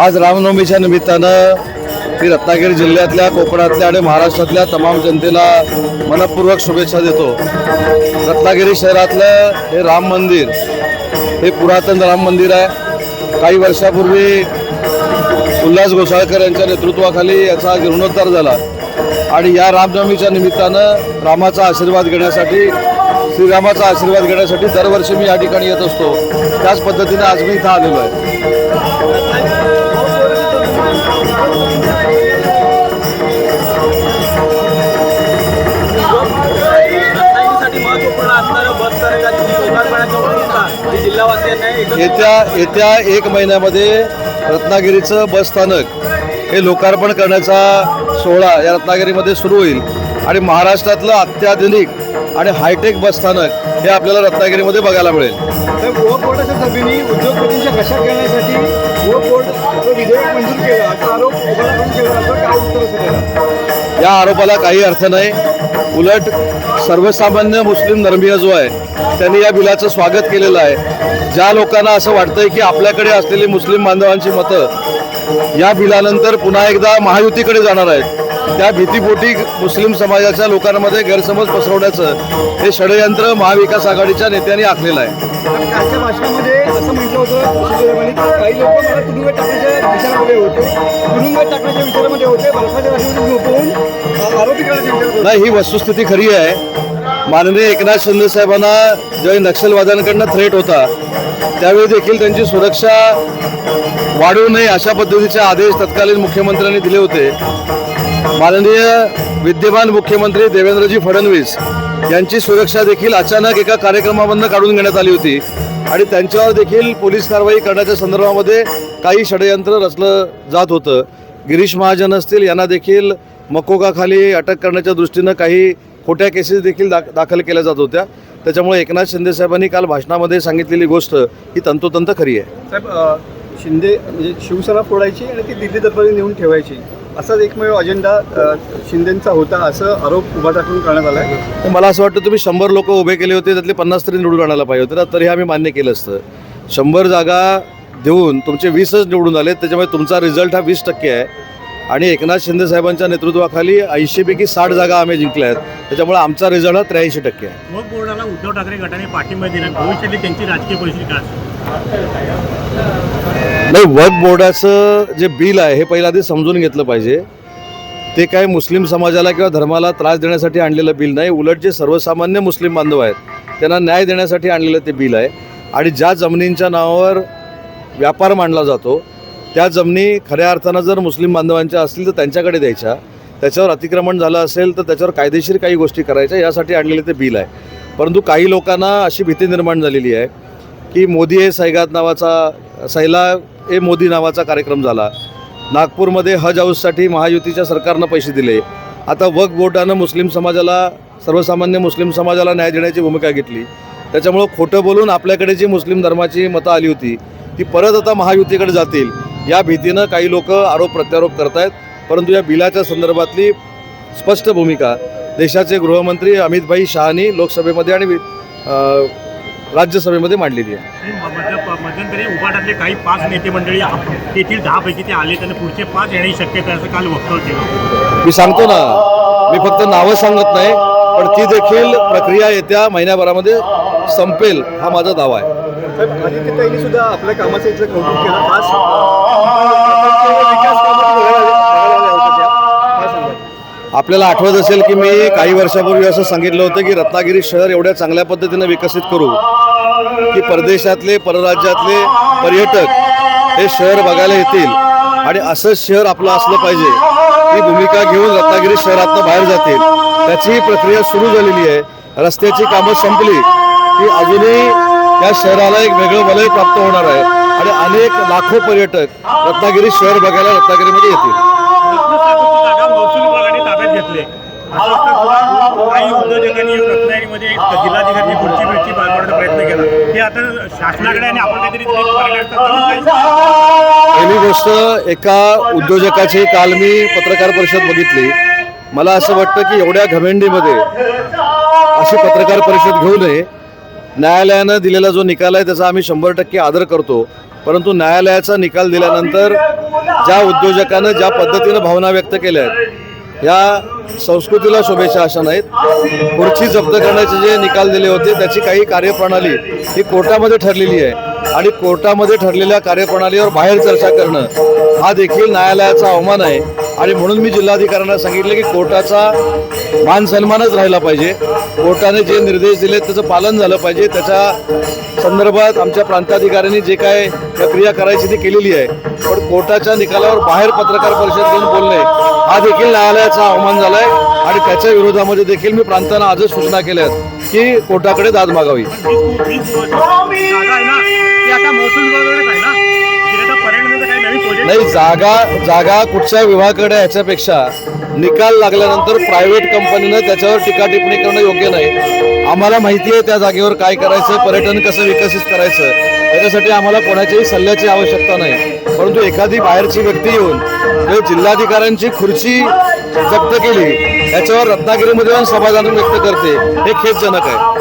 आज रामनवमीच्या निमित्तानं मी रत्नागिरी जिल्ह्यातल्या कोकणातल्या आणि महाराष्ट्रातल्या तमाम जनतेला मनपूर्वक शुभेच्छा देतो. रत्नागिरी शहरातलं हे राम मंदिर हे पुरातन राम मंदिर आहे. काही वर्षापूर्वी उल्हास घोसाळकर यांच्या नेतृत्वाखाली याचा जीर्णोद्धार झाला. आणि या रामनवमीच्या निमित्तानं रामाचा आशीर्वाद घेण्यासाठी श्रीरामाचा आशीर्वाद घेण्यासाठी दरवर्षी मी या ठिकाणी येत असतो. त्याच पद्धतीने आज मी इथं आलेलो आहे. येत्या येत्या एक महिन्यामध्ये रत्नागिरीचं बस स्थानक हे लोकार्पण करण्याचा सोहळा या रत्नागिरीमध्ये सुरू होईल. आणि महाराष्ट्रातलं अत्याधुनिक आणि हायटेक बस स्थानक हे आपल्याला रत्नागिरीमध्ये बघायला मिळेल. उद्योगपतींच्या कशा करण्यासाठी या आरोपाला काही अर्थ नाही. उलट सर्वसामान्य मुस्लिम धर्मीय जो आहे त्यांनी या बिलाचं स्वागत केलेलं आहे. ज्या लोकांना असं वाटतंय की आपल्याकडे असलेली मुस्लिम बांधवांची मतं या बिलानंतर पुन्हा एकदा महायुतीकडे जाणार आहेत. त्या भीतीपोटी मुस्लिम समाजाच्या लोकांमध्ये गैरसमज पसरवण्याचं हे षडयंत्र महाविकास आघाडीच्या नेत्यांनी आखलेलं आहे. तर कालच्या भाषणामध्ये असं म्हटलं होतं सुदैवाने की काही लोक मला तुरुंगात टाकण्याच्या विचारामध्ये होते. तुरुंगात टाकण्याच्या विचारामध्ये होते. बर्फाच्या राशीमध्ये झोपवून अ, आरोपी करण्याच्या विचारात होते. नाही ही वस्तुस्थिती खरी आहे. माननीय एकनाथ शिंदे साहेबांना ज्यावेळी नक्षलवाद्यांकडनं थ्रेट होता त्यावेळी देखील त्यांची सुरक्षा वाढवू नये अशा पद्धतीचे आदेश तत्कालीन मुख्यमंत्र्यांनी दिले होते. माननीय विद्यमान मुख्यमंत्री देवेंद्रजी फडणवीस यांची सुरक्षा देखील अचानक एका कार्यक्रमामधनं काढून घेण्यात आली होती. आणि त्यांच्यावर देखील पोलीस कारवाई करण्याच्या संदर्भामध्ये काही षडयंत्र रचलं जात होतं. गिरीश महाजन असतील यांना देखील मकोकाखाली अटक करण्याच्या दृष्टीनं काही खोट्या केसेस देखील दाख दाखल केल्या जात होत्या. त्याच्यामुळे एकनाथ शिंदे साहेबांनी काल भाषणामध्ये सांगितलेली गोष्ट ही तंतोतंत खरी आहे. साहेब शिंदे म्हणजे शिवसेना फोडायची आणि ती दिल्ली दरबारी नेऊन ठेवायची. असाच एकमेव अजेंडा शिंदेंचा होता असं आरोप उभा टाकून करण्यात आला आहे तर मला असं वाटतं तुम्ही शंभर लोक उभे केले होते त्यातले पन्नास तरी निवडून आणायला पाहिजे होते ना तरी आम्ही मान्य केलं असतं. शंभर जागा देऊन तुमचे वीसच निवडून आले त्याच्यामुळे तुमचा रिझल्ट हा वीस टक्के आहे. आणि एकनाथ शिंदे साहेबांच्या नेतृत्वाखाली ऐंशीपैकी साठ जागा आम्ही जिंकल्या आहेत. त्याच्यामुळे आमचा रिझल्ट हा त्र्याऐंशी टक्के आहे. वक बोर्डाला उद्धव ठाकरे गटाने पाठिंबा दिला? भविष्यातली त्यांची राजकीय परिस्थिती काय? असेल? नाही वक्फ बोर्डाचं जे बिल आहे हे पहिला आधी समजून घेतलं पाहिजे. ते काय मुस्लिम समाजाला किंवा धर्माला त्रास देण्यासाठी आणलेलं बिल नाही. उलट जे सर्वसामान्य मुस्लिम बांधव आहेत त्यांना न्याय देण्यासाठी आणलेलं ते बिल आहे. आणि ज्या जमिनींच्या नावावर व्यापार मांडला जातो त्या जमिनी खऱ्या अर्थानं जर मुस्लिम बांधवांच्या असतील तर त्यांच्याकडे द्यायच्या. त्याच्यावर अतिक्रमण झालं असेल तर त्याच्यावर कायदेशीर काही गोष्टी करायच्या यासाठी आणलेलं ते बिल आहे. परंतु काही लोकांना अशी भीती निर्माण झालेली आहे. की मोदी हे सैगात नावाचा सैला ए मोदी नावाचा कार्यक्रम झाला. नागपूरमध्ये हज हाऊससाठी महायुतीच्या सरकारनं पैसे दिले. आता वक बोर्डानं मुस्लिम समाजाला सर्वसामान्य मुस्लिम समाजाला न्याय देण्याची भूमिका घेतली. त्याच्यामुळं खोटं बोलून आपल्याकडे जी मुस्लिम धर्माची मतं आली होती ती परत आता महायुतीकडे जातील. या भीतीनं काही लोक आरोप प्रत्यारोप करतायत. परंतु या बिलाच्या संदर्भातली स्पष्ट भूमिका देशाचे गृहमंत्री अमितभाई शहानी लोकसभेमध्ये आणि वि- राज्यसभेमध्ये मांडलेली आहे. मध्यंतरी उभाटातले काही पाच नेते मंडळी तेथील दहा पैकी ते आले त्यांना पुढचे पाच येण्याची शक्यता आहे असं काल वक्तव्य केलं मी सांगतो ना मी फक्त नावं सांगत नाही पण ती देखील प्रक्रिया येत्या महिन्याभरामध्ये संपेल हा माझा दावा आहे. सुद्धा आपल्या कामाचं इथलं कौतुक केलं. आपल्याला आठवत असेल की मी काही वर्षापूर्वी असं सांगितलं होतं की रत्नागिरी शहर एवढ्या चांगल्या पद्धतीनं विकसित करू की परदेशातले परराज्यातले पर्यटक हे शहर बघायला येतील आणि असंच शहर आपलं असलं पाहिजे ही भूमिका घेऊन रत्नागिरी शहरातनं बाहेर जातील. त्याचीही प्रक्रिया सुरू झालेली आहे. रस्त्याची कामं संपली की अजूनही या शहराला एक वेगळं वलय प्राप्त होणार आहे आणि अनेक लाखो पर्यटक रत्नागिरी शहर बघायला रत्नागिरीमध्ये येतील. ताब्यात घेतले. काही उद्योजकांनी रत्नागिरीमध्ये जिल्हाधिकारी पुढची मिरची बाळगण्याचा प्रयत्न केला. ते आता शासनाकडे आणि आपण काहीतरी पहिली गोष्ट एका उद्योजकाची काल मी पत्रकार परिषद बघितली. मला असं वाटतं की एवढ्या घमेंडीमध्ये अशी पत्रकार परिषद घेऊ नये. न्यायालयानं दिलेला जो निकाल आहे त्याचा आम्ही शंभर टक्के आदर करतो. परंतु न्यायालयाचा निकाल दिल्यानंतर ज्या उद्योजकानं ज्या पद्धतीनं भावना व्यक्त केल्या आहेत या संस्कृतीला शुभेच्छा अशा नाहीत. खुर्ची जप्त करण्याचे जे निकाल दिले होते त्याची काही कार्यप्रणाली ही कोर्टामध्ये ठरलेली आहे. आणि कोर्टामध्ये ठरलेल्या कार्यप्रणालीवर बाहेर चर्चा करणं हा देखील न्यायालयाचा अवमान आहे. आणि म्हणून मी जिल्हाधिकाऱ्यांना सांगितलं की कोर्टाचा मान सन्मानच राहिला पाहिजे. कोर्टाने जे निर्देश दिले त्याचं पालन झालं पाहिजे. त्याच्या संदर्भात आमच्या प्रांताधिकाऱ्यांनी जे काय प्रक्रिया करायची ती केलेली आहे. पण कोर्टाच्या निकालावर बाहेर पत्रकार परिषद घेऊन बोलणे हा देखील न्यायालयाचा अवमान आहे आणि त्याच्या विरोधामध्ये देखील मी प्रांतांना आजच सूचना केल्या आहेत की कोर्टाकडे दाद मागावी. नाही जागा जागा कुठच्या विभागाकडे याच्यापेक्षा? निकाल लागल्यानंतर प्रायव्हेट कंपनीनं त्याच्यावर टीका टिप्पणी करणं योग्य नाही. आम्हाला माहिती आहे त्या जागेवर काय करायचं पर्यटन कसं विकसित करायचं याच्यासाठी आम्हाला कोणाच्याही सल्ल्याची आवश्यकता नाही. परंतु एखादी बाहेरची व्यक्ती येऊन जे जिल्हाधिकाऱ्यांची खुर्ची जप्त केली याच्यावर रत्नागिरीमध्ये जाऊन समाधान व्यक्त करते हे खेदजनक आहे.